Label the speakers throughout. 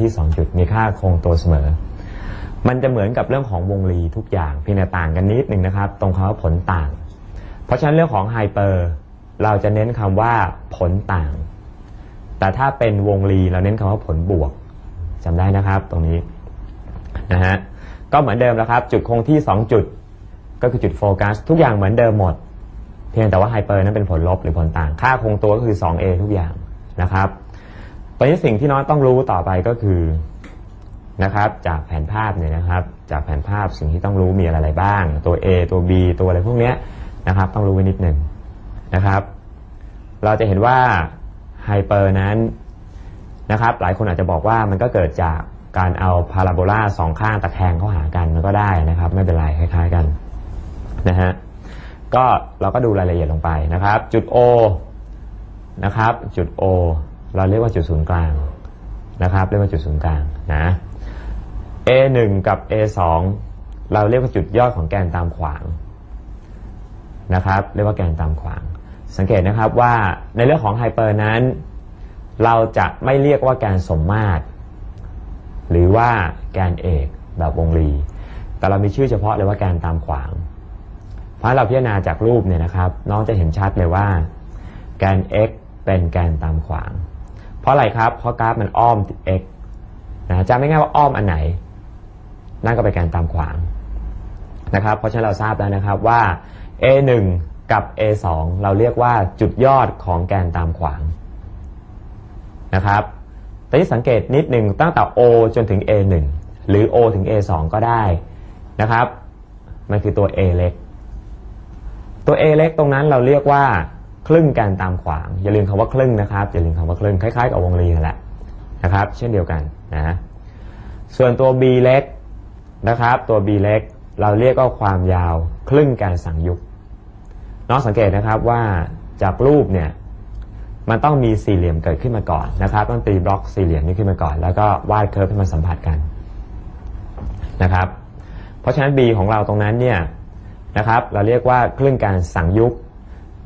Speaker 1: ที่ 2 จุดมีค่าคงตัวเสมอ มันจะเหมือนกับเรื่องของวงรีทุกอย่างเพียงแต่ต่างกันนิดหนึ่งนะครับ ตรงคำว่าผลต่าง เพราะฉะนั้นเรื่องของไฮเปอร์เราจะเน้นคำว่าผลต่าง แต่ถ้าเป็นวงรีเราเน้นคำว่าผลบวกจำได้นะครับตรงนี้นะฮะก็เหมือนเดิมแล้วครับจุดคงที่ 2 จุดก็คือจุดโฟกัสทุกอย่างเหมือนเดิมหมด เพียงแต่ว่าไฮเปอร์นั้นเป็นผลลบหรือผลต่าง ค่าคงตัวก็คือ 2a ทุกอย่างนะครับ ตอนนี้สิ่งที่น้องต้องรู้ต่อไปก็คือนะครับจากแผนภาพเนี่ยนะครับ จากแผนภาพสิ่งที่ต้องรู้มีอะไรบ้าง ตัว A ตัว B ตัวอะไรพวกเนี้ยนะครับ ต้องรู้ไว้นิดหนึ่งนะครับ เราจะเห็นว่าไฮเปอร์นั้นนะครับ หลายคนอาจจะบอกว่ามันก็เกิดจากการเอาพาราโบลาสองข้างตะแคงเข้าหากันมันก็ได้นะครับ ไม่เป็นไรคล้าย ๆกันนะฮะก็เราก็ดูรายละเอียดลงไปนะครับ จุด O นะครับ จุด O เราเรียกว่าจุดศูนย์กลางนะครับ เรียกว่าจุดศูนย์กลางนะ A1 กับ A2 เราเรียกว่าจุดยอดของแกนตามขวางนะครับ เรียกว่าแกนตามขวาง สังเกตนะครับว่าในเรื่องของไฮเปอร์นั้น เราจะไม่เรียกว่าแกนสมมาตร หรือว่าแกนเอกแบบวงรี แต่เรามีชื่อเฉพาะเลยว่าแกนตามขวาง เพราะเราพิจารณาจากรูปเนี่ยนะครับ น้องจะเห็นชัดเลยว่า แกน x เป็นแกนตามขวาง เพราะอะไรครับ เพราะกราฟมันอ้อม x นะจำไม่ง่ายว่าอ้อมอันไหน นั่นก็เป็นแกนตามขวางนะครับ เพราะฉะนั้นเราทราบแล้วนะครับว่า a1 กับ a2 เราเรียกว่าจุดยอดของแกนตามขวางนะครับแต่ที่สังเกตนิดหนึ่งตั้งแต่ O จนถึง A1 หรือ O ถึง A2 ก็ได้นะครับ มันคือตัว A เล็ก ตัว A เล็กตรงนั้นเราเรียกว่า ครึ่งแกนตามขวาง อย่าลืมคำว่าครึ่งนะครับ อย่าลืมคำว่าครึ่งคล้ายๆกับวงรีนั่นแหละนะครับ เช่นเดียวกันนะส่วนตัว B เล็กนะครับ ตัว B เล็กเราเรียกว่าความยาวครึ่งแกนสังยุกน้องสังเกตนะครับว่าจากรูปเนี่ยมันต้องมีสี่เหลี่ยมเกิดขึ้นมาก่อนนะครับ ต้องตีบล็อกสี่เหลี่ยมนี้ขึ้นมาก่อน แล้วก็วาดเคิร์ฟให้มันสัมผัสกันนะครับ เพราะฉะนั้น B ของเราตรงนั้นเนี่ยนะครับ เราเรียกว่าครึ่งการสังยุก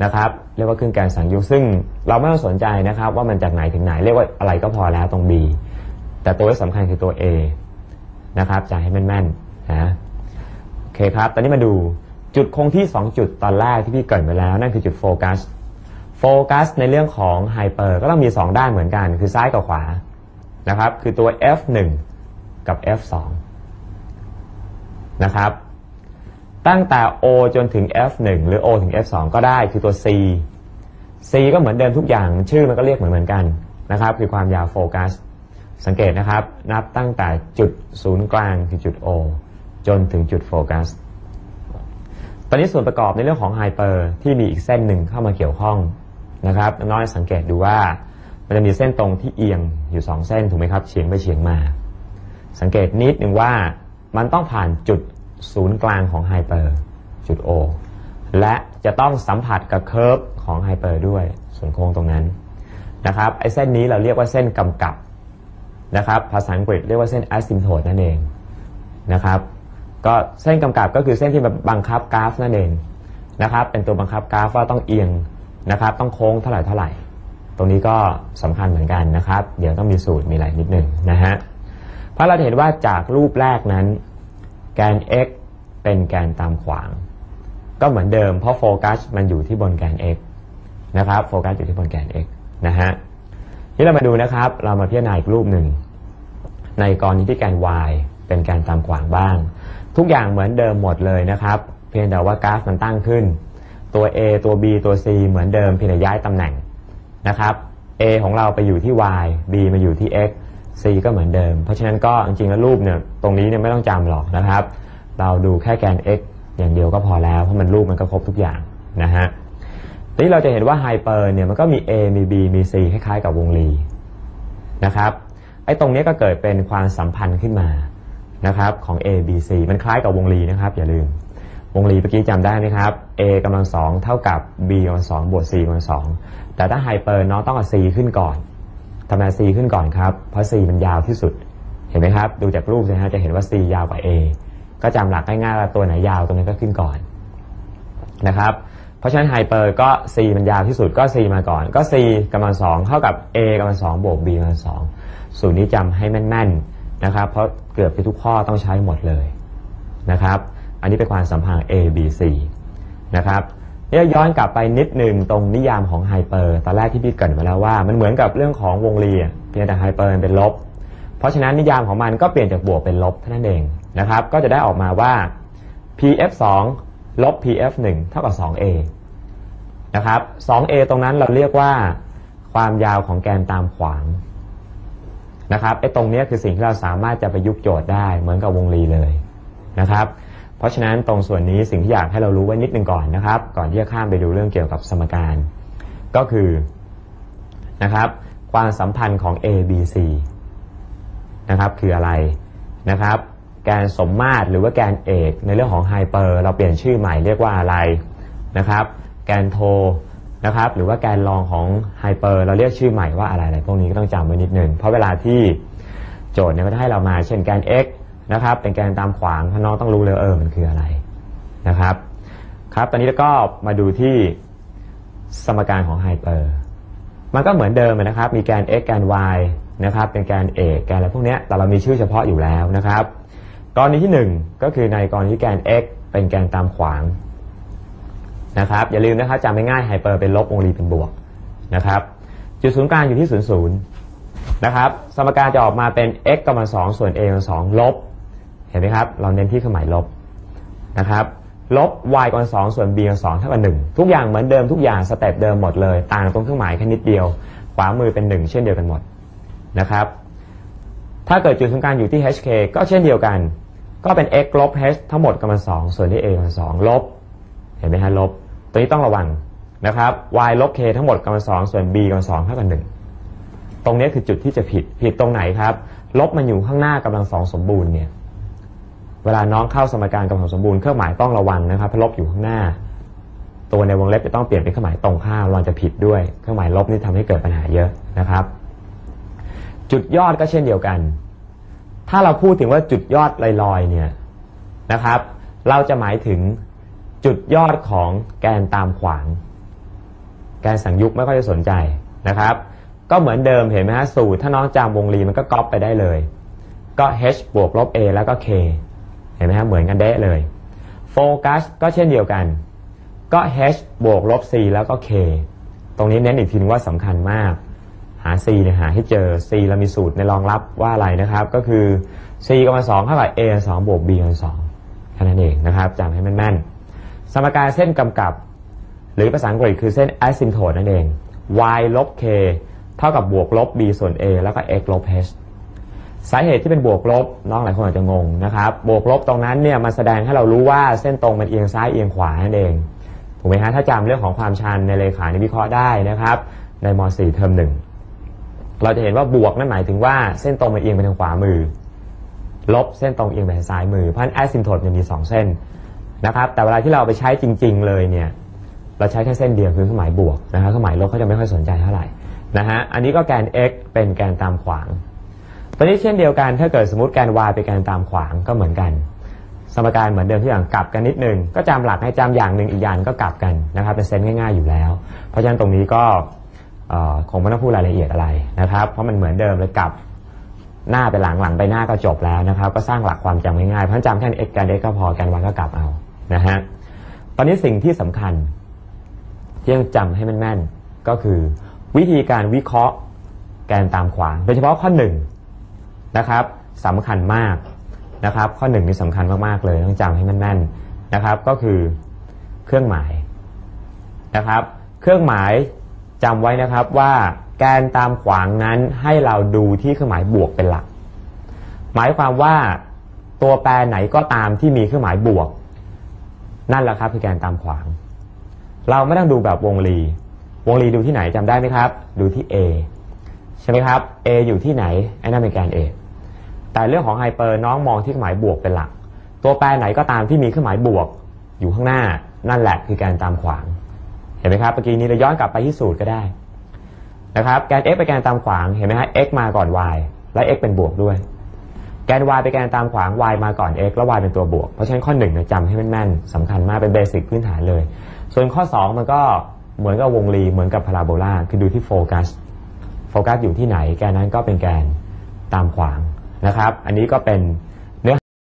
Speaker 1: นะครับ เรียกว่าครึ่งการสังยุกซึ่งเราไม่ต้องสนใจนะครับ ว่ามันจากไหนถึงไหนเรียกว่าอะไรก็พอแล้วตรง B แต่ตัวที่สำคัญคือตัว A นะครับจ่ายให้แม่นๆนะโอเคครับ ตอนนี้มาดูจุดคงที่ 2 จุดตอนแรกที่พี่เกริดไปแล้ว นั่นคือจุดโฟกัสโฟกัสในเรื่องของไฮเปอร์ก็ต้องมี 2 ด้านเหมือนกัน คือซ้ายกับขวานะครับ คือตัว F1 กับ F2 นะครับ ตั้งแต่ O จนถึง F1 หรือ O ถึง F2 ก็ได้คือตัว C C ก็เหมือนเดิมทุกอย่างชื่อมันก็เรียกเหมือนเหมือนกันนะครับ คือความยาวโฟกัส สังเกตนะครับ นับตั้งแต่จุดศูนย์กลางคือจุด O จนถึงจุดโฟกัส ตอนนี้ส่วนประกอบในเรื่องของไฮเปอร์ที่มีอีกเส้นหนึ่งเข้ามาเกี่ยวข้องนะครับน้อยสังเกตดูว่ามันจะมีเส้นตรงที่เอียงอยู่ 2 เส้นถูกไหมครับเฉียงไปเฉียงมา สังเกตนิดหนึ่งว่ามันต้องผ่านจุด ศูนย์กลางของไฮเปอร์จุด O และจะต้องสัมผัสกับเคอร์ฟของไฮเปอร์ด้วยส่วนโค้งตรงนั้นนะครับไอ้เส้นนี้เราเรียกว่าเส้นกำกับนะครับภาษาอังกฤษเรียกว่าเส้น asymptote นั่นเองนะครับก็เส้นกำกับก็คือเส้นที่บังคับกราฟนั่นเองนะครับเป็นตัวบังคับกราฟว่าต้องเอียงนะครับต้องโค้งเท่าไหร่เท่าไหร่ ตรงนี้ก็สำคัญเหมือนกันนะครับ เดี๋ยวต้องมีสูตรมีอะไรนิดหนึ่งนะฮะเพราะเราเห็นว่าจากรูปแรกนั้น แกน x เป็นแกนตามขวาง ก็เหมือนเดิมเพราะโฟกัสมันอยู่ที่บนแกน x นะครับโฟกัสอยู่ที่บนแกน x นะฮะที่เรามาดูนะครับ เรามาพิจารณาอีกรูปหนึ่ง ในกรณีที่แกน y เป็นแกนตามขวางบ้าง ทุกอย่างเหมือนเดิมหมดเลยนะครับ เพียงแต่ว่ากราฟมันตั้งขึ้น ตัว A ตัว B ตัว C เหมือนเดิมเพียงแต่ย้ายตำแหน่งนะครับ A ของเราไปอยู่ที่ Y B มาอยู่ที่ X C ก็เหมือนเดิม เพราะฉะนั้นก็จริงๆแล้วรูปเนี่ยตรงนี้เนี่ยไม่ต้องจำหรอกนะครับ เราดูแค่แกน x อย่างเดียวก็พอแล้ว เพราะมันรูปมันก็ครบทุกอย่างนะฮะทีนี้เราจะเห็นว่าไฮเปอร์เนี่ยมันก็มี A มี B มี C คล้ายๆกับวงรีนะครับไอ้ตรงนี้ก็เกิดเป็นความสัมพันธ์ขึ้นมานะครับของ A B C มันคล้ายกับวงรีนะครับ อย่าลืม วงรีเมื่อกี้จำได้ไหมครับ A กำลังสองเท่ากับ B กำลังสองบวก C กำลังสองแต่ถ้าไฮเปอร์น้องต้องเอา C ขึ้นก่อน ทำไม C ขึ้นก่อนครับ เพราะ C มันยาวที่สุด เห็นไหมครับ ดูจากรูปนะฮะจะเห็นว่า C ยาวกว่า A ก็จำหลักง่ายๆว่าตัวไหนยาวตัวนั้นก็ขึ้นก่อนนะครับ เพราะฉะนั้นไฮเปอร์ก็ C มันยาวที่สุดก็ C มาก่อน ก็ C กำลังสองเท่ากับ A กำลังสองบวก B กำลังสองสูตรนี้จำให้แม่นๆนะครับ เพราะเกือบจะทุกข้อต้องใช้หมดเลยนะครับ อันนี้เป็นความสัมพันธ์ A B C นะครับ เนี่ยย้อนกลับไปนิดหนึ่งตรงนิยามของไฮเปอร์ตอนแรกที่พี่เกรินมาแล้วว่า มันเหมือนกับเรื่องของวงรีเพียงแต่ไฮเปอร์เป็นลบ เพราะฉะนั้นนิยามของมันก็เปลี่ยนจากบวกเป็นลบเท่านั้นเองนะครับก็จะได้ออกมาว่า pf 2ลบ pf 1เท่ากับ 2a นะครับ 2a ตรงนั้นเราเรียกว่าความยาวของแกนตามขวางนะครับไอ้ตรงนี้คือสิ่งที่เราสามารถจะประยุกต์โจทย์ได้เหมือนกับวงรีเลยนะครับ ราะฉะนั้นตรงส่วนนี้สิ่งที่อยากให้เรารู้ไว้นิดนึงก่อนนะครับ ก่อนที่จะข้ามไปดูเรื่องเกี่ยวกับสมการ ก็คือนะครับ ความสัมพันธ์ของ a b c นะครับคืออะไรนะครับ แกนสมมาตรหรือว่าแกนเอกในเรื่องของไฮเปอร์เราเปลี่ยนชื่อใหม่เรียกว่าอะไรนะครับ แกนโทนะครับ หรือว่าแกนรองของไฮเปอร์เราเรียกชื่อใหม่ว่าอะไรอะไรพวกนี้ก็ต้องจำไว้นิดนึงเพราะเวลาที่โจทย์เนี่ยก็จะให้เรามาเช่นแกน x นะครับ เป็นแกนตามขวางถ้าน้องต้องรู้เลยเออมันคืออะไรนะครับ ครับ ตอนนี้แล้วก็มาดูที่สมการของไฮเปอร์มันก็เหมือนเดิมนะครับ มีแกน x แกน y นะครับ เป็นแกนเอกแกนอะไรพวกนี้แต่เรามีชื่อเฉพาะอยู่แล้วนะครับกรณีที่ 1 ก็คือในกรณีที่แกน x เป็นแกนตามขวางนะครับอย่าลืมนะครับจำง่ายๆไฮเปอร์เป็นลบวงรีเป็นบวกนะครับ จุดศูนย์กลางอยู่ที่0 0นย์นะครับ สมการจะออกมาเป็น x กำลังสองส่วน a กำลังสองลบ ห็นไหมครับ เราเน้นที่เครื่องหมายลบนะครับลบ y กำลังสองส่วน b กำลังสองเท่ากับ1ทุกอย่างเหมือนเดิมทุกอย่างสเต็ปเดิมหมดเลย ต่างตรงเครื่องหมายแค่นิดเดียวขวามือเป็น 1 เช่นเดียวกันหมดนะครับถ้าเกิดจุดศูนย์กลางอยู่ที่ hk ก็เช่นเดียวกัน ก็เป็น x ลบ h ทั้งหมดกำลังสองส่วนที่ a กำลังสองลบ เห็นไหมฮะลบ ตัวนี้ต้องระวังนะครับ y ลบ k ทั้งหมดกำลังสองส่วน b กำลังสองเท่ากับหนึ่งตรงนี้คือจุดที่จะผิดผิดตรงไหนครับ ลบมันอยู่ข้างหน้ากำลังสองสมบูรณ์เนี่ย เวลาน้องเข้าสมการกำลังสมบูรณ์เครื่องหมายต้องระวังนะครับเพราะลบอยู่ข้างหน้า ตัวในวงเล็บจะต้องเปลี่ยนเป็นเครื่องหมายตรงข้ามเราจะผิดด้วย เครื่องหมายลบนี่ทำให้เกิดปัญหาเยอะนะครับ จุดยอดก็เช่นเดียวกัน ถ้าเราพูดถึงว่าจุดยอดลอยๆเนี่ยนะครับ เราจะหมายถึงจุดยอดของแกนตามขวาง แกนสังยุกไม่ค่อยจะสนใจนะครับ ก็เหมือนเดิมเห็นไหมฮะสูตรถ้าน้องจำวงรีมันก็ก๊อปไปได้เลย ก็ h บวกลบ a แล้วก็ k เห็นไหมฮะเหมือนกันเด้เลยโฟกัสก็เช่นเดียวกัน ก็ h บวกลบ c แล้วก็ k ตรงนี้เน้นอีกทีนึงว่าสำคัญมาก หา c เนี่ยหาให้เจอ c เรามีสูตรในรองรับว่าอะไรนะครับ ก็คือ c กำลังสองเท่ากับ a สองบวก b กำลังสองแค่นั้นเองนะครับจำให้แม่นๆสมการเส้นกำกับ หรือภาษาอังกฤษคือเส้น asymptote นั่นเอง y ลบ k เท่ากับบวกลบ b ส่วน a แล้วก็ x ลบ h สาเหตุที่เป็นบวกลบน้องหลายคนอาจจะงงนะครับ บวกลบตรงนั้นเนี่ยมันแสดงให้เรารู้ว่าเส้นตรงมันเอียงซ้ายเอียงขวานั่นเองถูกไหมฮะถ้าจำเรื่องของความชันในเลขาในวิเคราะห์ได้นะครับในม .4 เทอมหนึ่งเราจะเห็นว่าบวกนั่นหมายถึงว่าเส้นตรงมันเอียงไปทางขวามือ ลบเส้นตรงเอียงไปทางซ้ายมือเพราะฉะนั้นแอสซิมโทดมันมีสองเส้นนะครับแต่เวลาที่เราไปใช้จริง ๆ เลยเนี่ยเราใช้แค่เส้นเดียวคือเครื่องหมายบวกนะครับเครื่องหมายลบเขาจะไม่ค่อยสนใจเท่าไหร่นะฮะอันนี้ก็แกน x เป็นแกนตามขวาง ตอนนี้เช่นเดียวกันถ้าเกิดสมมติแกน y เป็นแกนตามขวางก็เหมือนกัน สมการเหมือนเดิมที่อย่างกลับกันนิดนึง ก็จำหลักให้จำอย่างหนึ่งอีกอย่างก็กลับกันนะครับเป็นเซนง่ายๆอยู่แล้ว เพราะฉะนั้นตรงนี้ก็คงไม่ต้องพูดรายละเอียดอะไรนะครับ เพราะมันเหมือนเดิมเลยกลับหน้าไปหลังหลังไปหน้าก็จบแล้วนะครับ ก็สร้างหลักความจำง่ายๆเพราะจำแค่ x แกน x ก็พอแกน y ก็กลับเอานะฮะตอนนี้สิ่งที่สำคัญที่ต้องจำให้มันแม่นก็คือ วิธีการวิเคราะห์แกนตามขวาง โดยเฉพาะข้อหนึ่ง นะครับสำคัญมากนะครับ ข้อหนึ่งนี่สำคัญมากๆเลยต้องจำให้มันแม่นๆนะครับ ก็คือเครื่องหมายนะครับ เครื่องหมายจำไว้นะครับว่าแกนตามขวางนั้นให้เราดูที่เครื่องหมายบวกเป็นหลัก หมายความว่าตัวแปรไหนก็ตามที่มีเครื่องหมายบวก นั่นแหละครับคือแกนตามขวาง เราไม่ต้องดูแบบวงรี วงรีดูที่ไหนจำได้ไหมครับ ดูที่ A ใช่ไหมครับ A อยู่ที่ไหนไอ้นั่นเป็นแกน A แต่เรื่องของไฮเปอร์น้องมองที่เครื่องหมายบวกเป็นหลัก ตัวแปรไหนก็ตามที่มีเครื่องหมายบวก อยู่ข้างหน้านั่นแหละคือแกนตามขวาง เห็นไหมครับเมื่อกี้นี้เราย้อนกลับไปที่สูตรก็ได้นะครับแกน x เป็นแกนตามขวางเห็นไหมฮะ x มาก่อน y และ x เป็นบวกด้วย แกน y เป็นแกนตามขวาง y มาก่อน x แล้ว y เป็นตัวบวก เพราะฉะนั้นข้อหนึ่งจำให้แม่นๆสำคัญมากเป็นเบสิกพื้นฐานเลย ส่วนข้อ 2 มันก็เหมือนกับวงรีเหมือนกับพาราโบลาคือดูที่โฟกัสโฟกัสอยู่ที่ไหน แกนนั้นก็เป็นแกนตามขวาง นะครับ อันนี้ก็เป็น